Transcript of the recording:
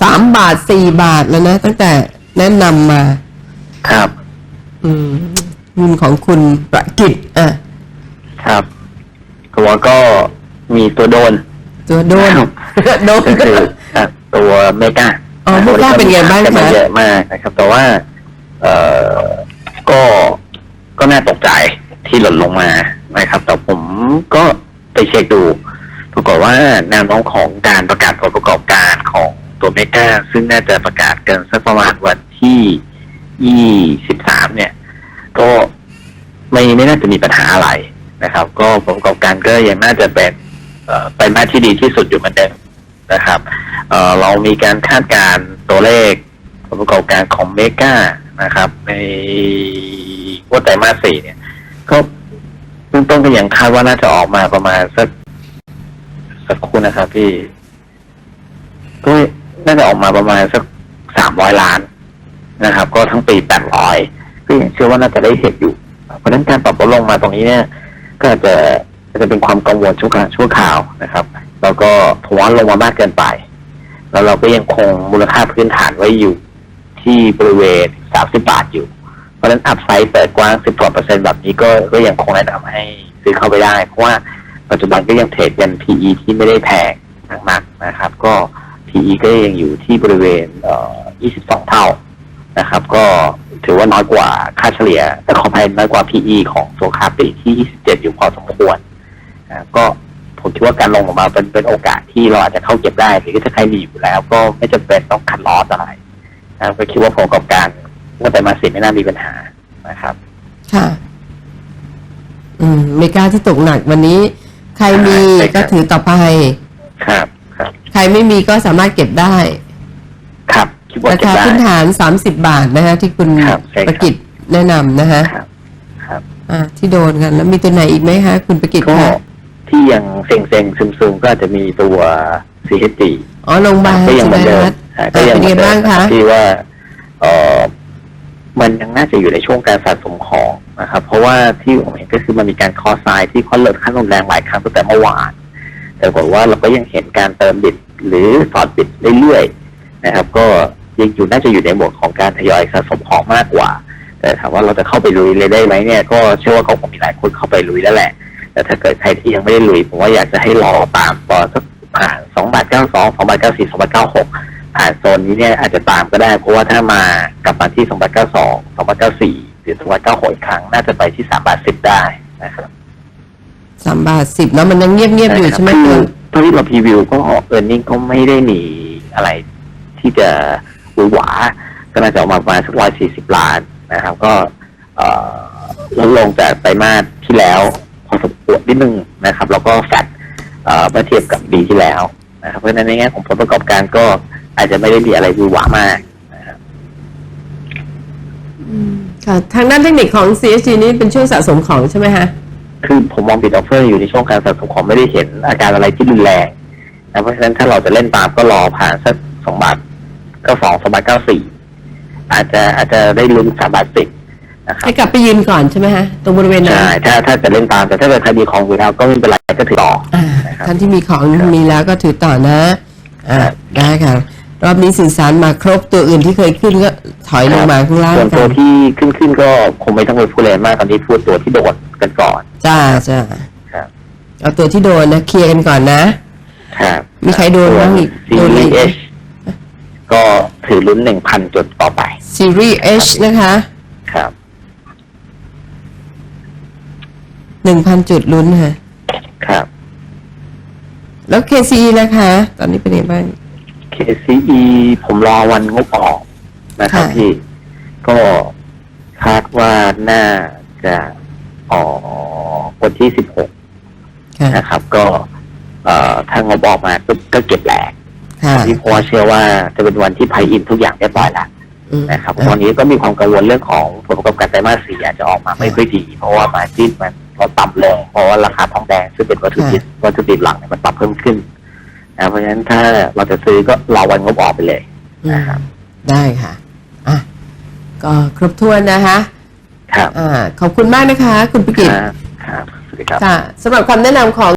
สามบาทสี่บาทแล้วนะตั้งแต่แนะนำมา ครับ อืมหุ้นของคุณประกิตอะ ครับตัวก็มีตัวโดนตัวโดน โดน ก็คืออะตัวเมกาอ๋อ Mega เป็นไงบ้างคะจะไม่เยอะมากนะครับ แต่ว่า เอ่อก็ก็น่าตกใจที่หล่นลงมานะครับ แต่ผมก็ไปเช็คดู ปรากฏว่าแนวโน้มของการประกาศผลประกอบการของ ตัวเมกาซึ่งน่าจะประกาศกันสักประมาณวันที่23เนี่ย ก็ไม่ไม่น่าจะมีปัญหาอะไรนะครับ ก็ผลประกอบการก็ยังน่าจะเป็นไปมาที่ดีที่สุดอยู่เหมือนเดิมนะครับเเรามีการคาดการตัวเลขผลประกอบการของเมกานะครับ ในงวดไตรมาสสี่เนี่ย ก็เบื้องต้นก็ยังคาดว่าน่าจะออกมาประมาณสักสักคู่นะครับพี่ก็ น่าจะออกมาประมาณสักสามร้อยล้านนะครับ ก็ทั้งปีแปดร้อยก็ยังเชื่อว่าน่าจะได้เห็นอยู่ เพราะฉะนั้นการปรับลดลงมาตรงนี้เนี่ย ก็อาจจะอาจจะเป็นความกังวลชั่วคราวชั่วคราวนะครับ แล้วก็ผมว่าลงมามากเกินไป แล้วเราก็ยังคงมูลค่าพื้นฐานไว้อยู่ที่บริเวณ30บบาทอยู่ เพราะฉะนั้นอัพไซด์เปิดกว้าง10กว่าเปอร์เซ็นต์แบบนี้ก็ก็ยังคงแนะนำให้ซื้อเข้าไปได้ เพราะว่าปัจจุบันก็ยังเทรดกัน PE ที่ไม่ได้แพงมากนะครับ ก็ PE ก็ยังอยู่ที่บริเวณเอ่อ22 เท่านะครับ ก็ถือว่าน้อยกว่าค่าเฉลี่ยแต่ขออภัยน้อยกว่า PE ของตัวคาปลีกที่ 27 อยู่พอสมควรอ่าก็ผมคิดว่าการลงออกมาเป็นเป็นโอกาสที่เราอาจจะเข้าเก็บได้ หรือถ้าใครมีอยู่แล้ว ก็ไม่จำเป็นต้องคัดลอสอะไรนะครับก็คิดว่าผลประกอบการว่าแต่มาสิไม่น่ามีปัญหานะครับ ค่ะ อืมเมกาที่ตกหนักวันนี้ ใครมีใช่ครัก็บถือต่อไปครับครับ ใครไม่มีก็สามารถเก็บได้ครับคิดว่าราเก็บคาได้ พื้นฐานสามสิบบาทนะคะที่คุณครับใช่ครับ ประกิตแนะนำนะคะครับครับ อ่าที่โดนกันแล้วมีตัวไหนอีกไหมคะ คุณประกิตก็คะที่ยังเซ็งเซ็งซึมซึมๆก็อาจจะมีตัว CHD อ๋อโรงพยาบาลก็ยัใช่งไหเหมมือนเดิมคะอ่าอ่าเป็นยังไงบ้างคะที่ว่าเออมันยังน่าจะอยู่ในช่วงการสะสมของนะครับ เพราะว่าที่ผมเห็นก็คือมันมีการคอไซน์ที่ค่อนเลิศขั้นรุนแรงหลายครั้งตั้งแต่เมื่อวาน แต่บอกว่าเราก็ยังเห็นการเติมบิดหรือสอดบิดเรื่อยๆนะครับ ก็ยังอยู่น่าจะอยู่ในหมวดของการทยอยสะสมของมากกว่า แต่ถามว่าเราจะเข้าไปลุยเลยได้ไหมเนี่ยก็เชื่อว่าก็คงมีหลายคนเข้าไปลุยแล้วแหละ แต่ถ้าเกิดใครที่ยังไม่ได้ลุยผมว่าอยากจะให้รอตามต่อสักผ่านสองบาทเก้าสองสองบาทเก้าสี่สองบาทเก้าหกผ่านโซนนี้เนี่ยอาจจะตามก็ได้ เพราะว่าถ้ามากลับมาที่สองบาทเก้าสองสองบาทเก้าสี่หรือสองบาทเก้าหกอีกครั้งน่าจะไปที่สามบาทสิบได้นะครับ สามบาทสิบเนาะมันยังเงียบเงียบๆอยู่ใช่ไหมคืคุอณตอนที่เราพรีวิวก็เออร์เน็งก็ไม่ได้มีอะไร ที่จะหวือหวา ก็น่าจะออกมาประมาณสักร้อยสี่สิบล้านนะครับ ก็เอ่อลดลงจากไตรมาสที่แล้วพอสมควรนิดนึงนะครับ แล้วก็แฟดเอ่อเมื่อเทียบกับปีที่แล้วนะครับเพราะฉะนั้นในแง่ของผลประกอบการก็อาจจะไม่ได้มีอะไรหวือหวามากค่ะทางด้านเทคนิคของ CSG นี้เป็นช่วงสะสมของใช่ไหมคะ คือผมมองบิดออฟเฟอร์อยู่ในช่วงการสะสมของไม่ได้เห็นอาการอะไรที่รุนแรงนะเพราะฉะนั้นถ้าเราจะเล่นตามก็รอผ่านสักสองบาทเก้าสองสองบาทเก้าสี่อาจจะอาจจะได้ลุ้นสามบาทสิบนะครับให้กลับไปยืนก่อนใช่ไหมคะตรงบริเวณนั้นใช่ถ้าถ้าจะเล่นตามแต่ถ้าเกิดใครมีของอยู่แล้วก็ไม่เป็นไรก็ถือต่ออ่านะครับท่านที่มีของครับมีแล้วก็ถือต่อนะอ่าครับได้ค่ะรอบนี้สื่อสารมาครบตัวอื่นที่เคยขึ้นก็ถอยลงมาข้างล่างส่วนกัตัวนที่ขึ้นขึ้นก็คงไม่ต้องไปพูดอะไรมากตอนนี้พูดตัวที่โดด กันก่อน จ้าจ้าครับ เอาตัวที่โดนนะเคลียร์กันก่อนนะ ครับมีใครโดนบ้างอีกซีโดนอะไรรีอีกเอชก็ถือลุ้นหนึ่งพันจุดต่อไป ซีรีส์ H นะคะครับ หนึ่งพันจุดลุ้นค่ะ ครับ แล้ว KCE นะคะ ตอนนี้เป็นยังไงบ้าง KCE ผมรอวันงบออกนะครับค่ะ พี่ ก็คาดว่าน่าจะ ออกวันที่สิบหกค่ะนะครับ ก็เอ่อถ้างบออกมาก็ก็เก็บแหลกค่ะที่เพราะว่าเชื่อว่าจะเป็นวันที่ไพอินทุกอย่างเรียบร้อยแล้วอืมนะครับตอนนี้ก็มีความกังวลเรื่องของผลประกอบการไตรมาสสี่อาจจะออกมาไม่ค่อยดี เพราะว่ามาจิ้นมันลดต่ำลงเพราะว่าราคาทองแดงซึ่งเป็นวัตถุดิบวัตถุดิบหลักเนี่ยมันปรับเพิ่มขึ้นนะเพราะฉะนั้นถ้าเราจะซื้อก็รอวันงบออกไปเลยอืมนะครับได้ค่ะอะก็ครบถ้วนนะคะ ครับอ่าขอบคุณมากนะคะ คุณปิกิตครับครับสวัสดีครับค่ะสำหรับคำแนะนำของ